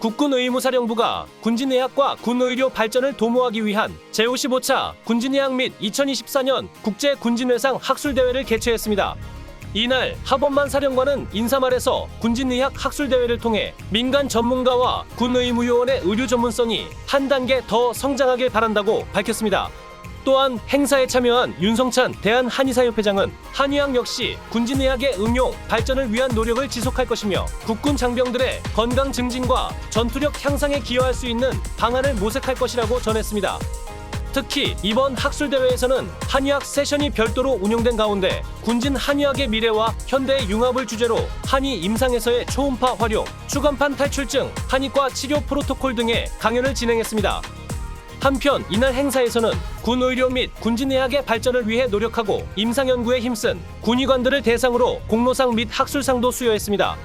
국군의무사령부가 군진의학과 군의료 발전을 도모하기 위한 제55차 군진의학 및 2024년 국제군진회상 학술대회를 개최했습니다. 이날 하범만 사령관은 인사말에서 군진의학 학술대회를 통해 민간 전문가와 군의무요원의 의료 전문성이 한 단계 더 성장하길 바란다고 밝혔습니다. 또한 행사에 참여한 윤성찬 대한한의사협회장은 한의학 역시 군진의학의 응용, 발전을 위한 노력을 지속할 것이며 국군 장병들의 건강 증진과 전투력 향상에 기여할 수 있는 방안을 모색할 것이라고 전했습니다. 특히 이번 학술대회에서는 한의학 세션이 별도로 운영된 가운데 군진 한의학의 미래와 현대의 융합을 주제로 한의 임상에서의 초음파 활용, 추간판 탈출증, 한의과 치료 프로토콜 등의 강연을 진행했습니다. 한편 이날 행사에서는 군 의료 및 군진의학의 발전을 위해 노력하고 임상 연구에 힘쓴 군의관들을 대상으로 공로상 및 학술상도 수여했습니다.